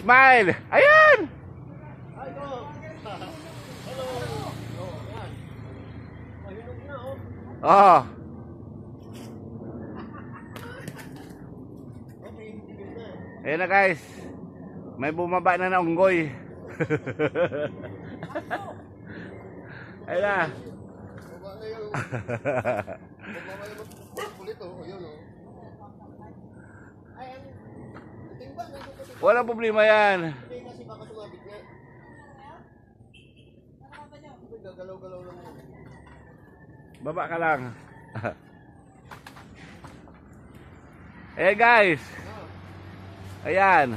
Smile! Ayan! Oh. Ayan na guys. May bumaba na na unggoy. Ayan na. Na yung kulit, oh. Ayun, oh. Ay, ang timba, nandun kasi. Walang problema yan. Baba ka lang. eh guys. Ayan.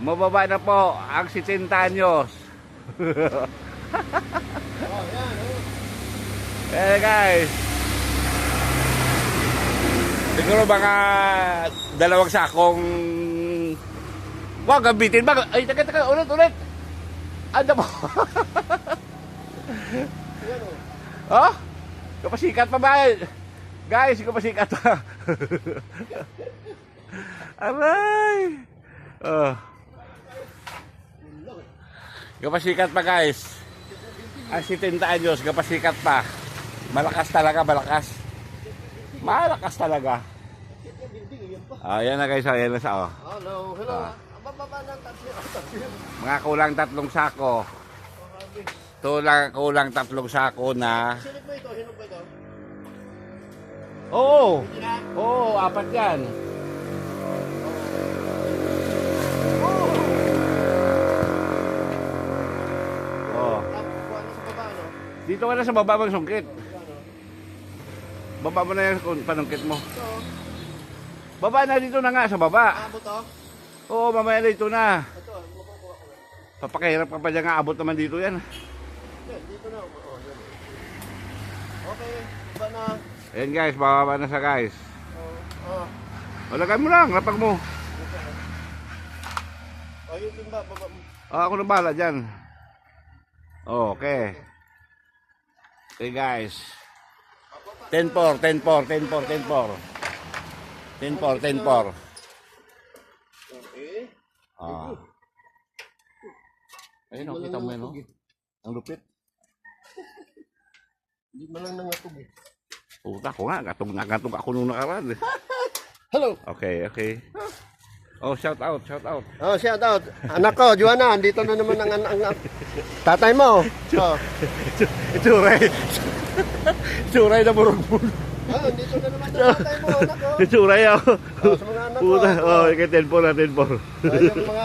Mababa na po ang 70 anyos. Yan. Eh guys. Siguro mga dalawang sakong Wag gabitin ba? Ay, teka, teka, ulit, ulit. Po? Yan, oh. Kapasikat pa ba? Guys, kapasikat pa. Aray. Oh. Kapasikat pa guys. Ang 70 anyos, kapasikat pa. Malakas talaga, malakas. Malakas talaga. Bakit yung building, yan pa. Ah, na guys, oh, yan na sa oh. Hello, hello. Ah. Bababa ng tatlo. Mga kulang tatlong sako. Tulang kulang tatlong sako na. Silip mo ito, hinog ba ito? Oo. Oo, apat yan. Oh. Tapos, kuha na sa baba, no? Dito ka na sa baba mong sungkit. Baba mo na yung panungkit mo. Baba na dito na nga sa baba. Aabot, oh. Oo, mamaya na. Ito, oh. makukuha ko. Papakahirap ka pa dyan nga, abot naman dito yan. Yan, dito na. Oh, yan. Okay, iba na. Ayan guys, bababa na sa guys. Oh, oh. O, mo lang, lapag mo. Oh, yung timba, baba mo. Ako na bahala dyan. Okay. Okay guys. 10-4, 10-4, 10-4, 10-4. 10-4, 10-4. Ah. Ayun, oh, kita mo yun, oh. Ang lupit. Hindi man lang nangatog eh. Puta ko nga, gatog na gatog ako nung nakaraan. eh. Hello. Okay, okay. Oh, shout out, shout out. Oh, shout out. Anak ko, Juana, andito na naman ang, ang tatay mo. Oh. Itsuray. Itsuray na burog-burog. Ah, andito na naman tatay mo, anak ko. Itsuray ako. Oh, sa mga anak ko. Puta, oh, kay 10-4 na 10-4. Ah, yung mga